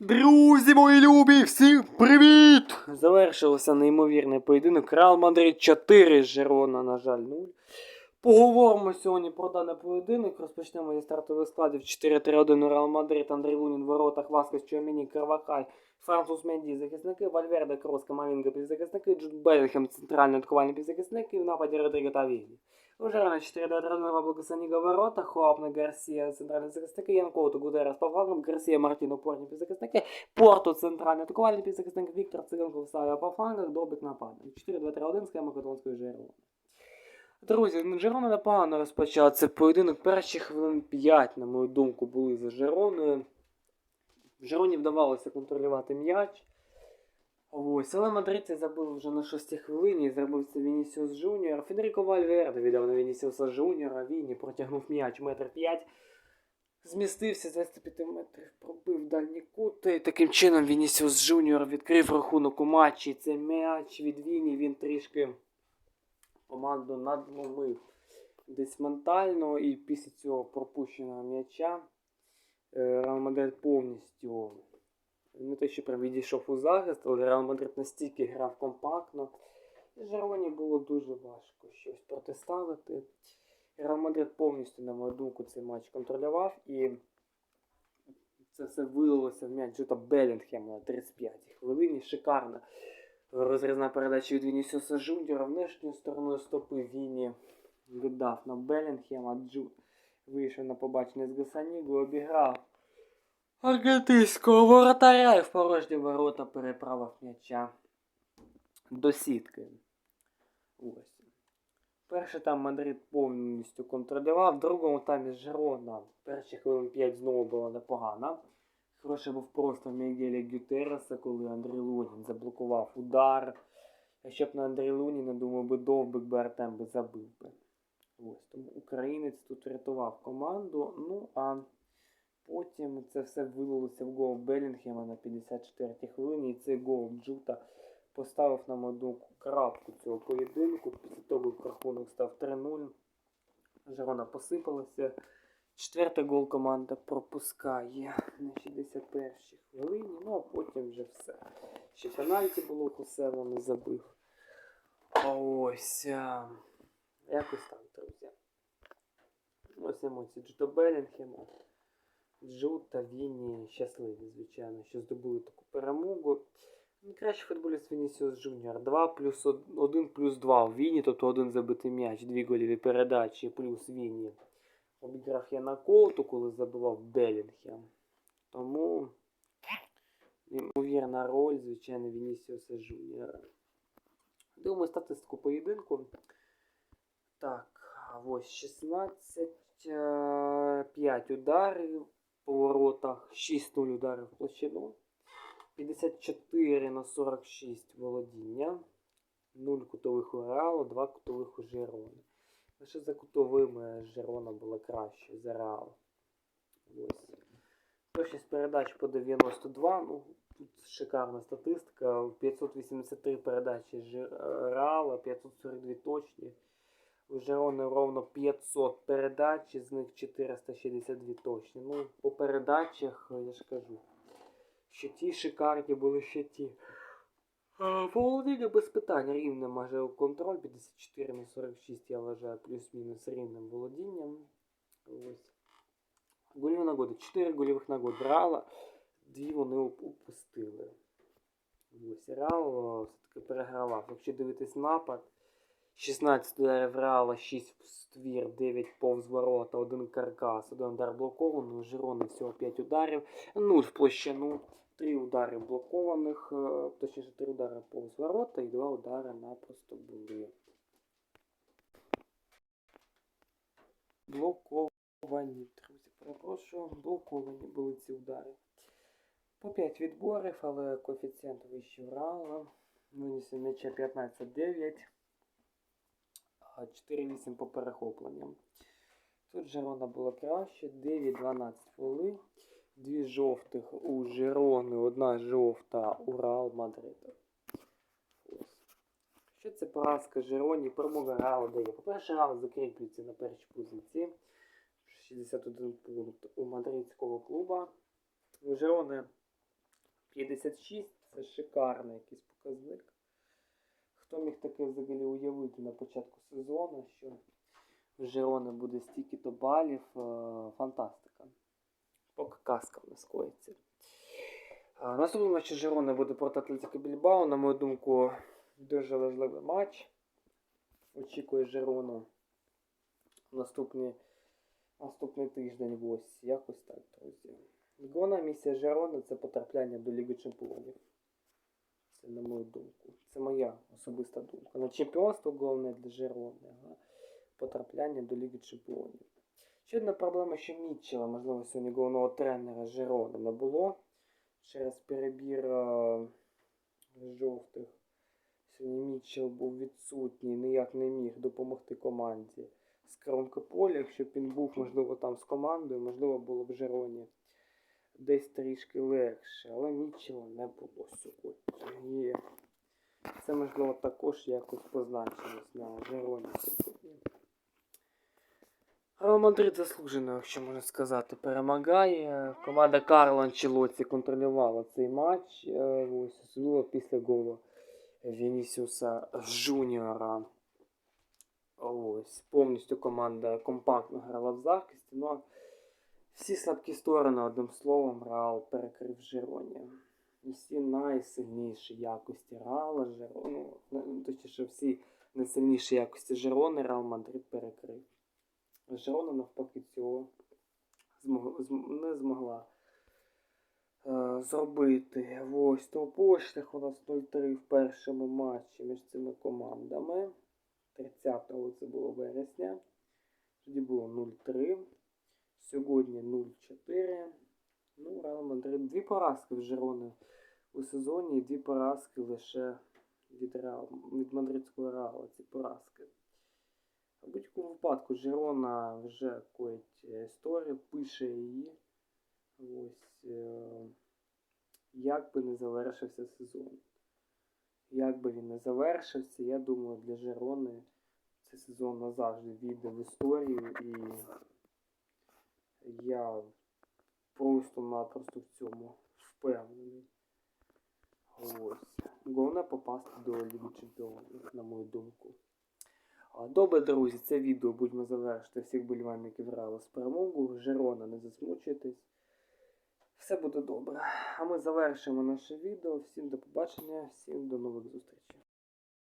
Друзі мої любі, всім привіт! Завершився неймовірний поєдинок. Реал Мадрид 4, Жерона, на жаль, 0. Поговоримо сьогодні про даний поєдинок. Розпочнемо зі стартових складів 4-3-1 Реал Мадрид, Андрій Лунін, воротах, Васкес, Чуаміні, Карвахай, Францус Менді, захисники, Вальверде, Крос, Камавінга, півзахисники, Джуд Белліхем, центральний атакувальний півзахисник і в нападі Родриго та Вігні. Уже на 4-2-3 Пабло Саніга ворота, Хуапна Гарсія, центральний захисники, Янкоуту, Гудерас по флангам, Гарсія, Мартіно, Порні півзахисники, Порту, центральний атакувальний півзахисник, Віктор Циганков, Савія по флангах, Добик нападник. 4-2-3-1 схема Каталонської Жерони. Друзі, Жерона непогано розпочала цей поєдинок. Перші хвилин 5, на мою думку, були за Жероною. Жероні вдавалося контролювати м'яч. Ось, але мадридці забили вже на 6 хвилині, зробив це Вінісіус Жуніор. Федеріко Вальверде віддав на Вінісіуса Жуніора, Віні протягнув м'яч метр 5. Змістився з 25 метрів, пробив дальній кут. І таким чином Вінісіус Жуніор відкрив рахунок у матчі. Цей м'яч від Віні він трішки команду надломив десь ментально. І після цього пропущеного м'яча е, Реал Мадрид повністю не те, що прям відійшов у захист, але Реал Мадрид настільки грав компактно. Жероні було дуже важко щось протиставити. Реал Мадрид повністю, на мою думку, цей матч контролював і це все вилилося в м'яч Джута Белінгема на 35-й хвилині. Шикарна розрізна передача від Вінісіуса Жундіра. Внешньою стороною стопи Віні віддав на Белінгема. Джут вийшов на побачення з Гасанігу, обіграв аргентинського воротаря і в порожні ворота переправив м'яча до сітки. Ось. Перший там Мадрид повністю контролював, в другому таймі Жерона. Перші хвилин 5 знову була непогана. Хороший був просто Мігеля Гютереса, коли Андрій Лунін заблокував удар. Якщо б на Андрій Луніна, думаю, би довбик би Артем би забив би. Ось, тому українець тут рятував команду. Ну а потім це все вилилося в гол Белінгема на 54-й хвилині. І цей гол Джута поставив, на мою думку, крапку цього поєдинку. Після того, як рахунок став 3-0. Жерона посипалася. Четвертий гол команда пропускає на 61-й хвилині. Ну а потім вже все. Ще пенальті було Хусева не забив. Ось. Якось так, друзі. Ось емоції Джута Белінгема. Джут та Вінні щасливі, звичайно, що здобули таку перемогу. Найкращий футболіст Вінісіус Джуніор. 2 плюс 1 плюс 2 в Віні, тобто один забитий м'яч, дві голіві передачі, плюс Віні. Обіграв я на колту, коли забивав Белінгем. Тому ймовірна роль, звичайно, Вінісіуса Жуніора. Дивимося статистику поєдинку. Так, ось 16, 5 ударів по воротах, 6-0 ударів в площину. 54 на 46 володіння. 0 кутових у Реалу, 2 кутових у Жерони. Лише за кутовими Жерона була краще за Реал. Ось. Точність передач по 92. Ну, тут шикарна статистика. 583 передачі Реала, 542 точні. У Жерони ровно 500 передач, з них 462 точні. Ну, по передачах, я ж кажу, що ті шикарні були ще ті. Е, Володіння без питань рівне майже контроль 54 на 46, я вважаю, плюс-мінус рівним володінням. Ось. Голів нагоди. 4 голівих нагоди Реала, дві вони уп- упустили. Ось Реал е, все-таки перегравав. Якщо дивитись напад, 16 ударів Реала, 6 в ствір, 9 повз ворота, 1 каркас, 1 удар блокований, Жирони всього 5 ударів, 0 в площину, 3 удари блокованих, е, точніше 3 удари повз ворота і 2 удари напросто були. Блоковані, друзі, перепрошую, блоковані були ці удари. По 5 відборів, але коефіцієнт вищий в Реала. Винісся м'яча 15-9. А 4-8 по перехопленням. Тут Жерона була краще, 9-12 хвилин. Дві жовтих у Жерони, одна жовта у Реал Мадрида. Що це поразка Жероні? Перемога Реала дає. По-перше, Реал закріплюється на першій позиції. 61 пункт у мадридського клуба. У Жерони 56 це шикарний якийсь показник. Хто міг таке взагалі уявити на початку сезону, що в Жирони буде стільки-то балів, е, фантастика. Поки казка не скоїться. А, Наступний матч Жирони буде проти Атлетико Більбао. На мою думку, дуже важливий матч. Очікує Жирону наступний, наступний тиждень ось. Якось так, друзі. Головна місія Жирони це потрапляння до Ліги Чемпіонів. Це на мою думку. Це моя особиста думка. На чемпіонство головне для Жирони. Ага. Потрапляння до Ліги Чемпіонів. Ще одна проблема, що Мітчела, можливо, сьогодні головного тренера Жирони не було. Через перебір е, жовтих. Сьогодні Мітчел був відсутній, ніяк не міг допомогти команді з кромки поля. Якщо б він був, можливо, там з командою, можливо, було б Жироні десь трішки легше. Але Мітчела не було сьогодні. Це, можливо, також якось позначилось на Жироні сьогодні. Реал Мадрид заслужено, якщо можна сказати, перемагає. Команда Карло Анчелоті контролювала цей матч. е, Ось, особливо після голу Вінісіуса Жуніора. Ось, повністю команда компактно грала в захисті. Ну, всі слабкі сторони, одним словом, Реал перекрив Жироні. Всі найсильніші якості Реала, Жирону, ну, точніше, всі найсильніші якості Жирони Реал Мадрид перекрив. Жирона навпаки цього не змогла е, зробити. Ось то поштах у нас 0-3 в першому матчі між цими командами. 30-го це було вересня. Тоді було 0-3. Сьогодні 0-4. Ну, Реал Мадрид. Дві поразки в Жирони у сезоні дві поразки лише від, Реал, від мадридського Реала. Ці поразки. В будь-якому випадку Жирона вже коїть е, історію, пише її. Ось е, як би не завершився сезон. Як би він не завершився, я думаю, для Жирони цей сезон назавжди війде в історію і я просто-напросто в цьому впевнений. Ось. Головне попасти до Ліги Чемпіонів, на мою думку. Добре, друзі, це відео будемо завершити. Всіх болівальників грали з перемогою. Жерона, не засмучуйтесь. Все буде добре. А ми завершимо наше відео. Всім до побачення, всім до нових зустрічей.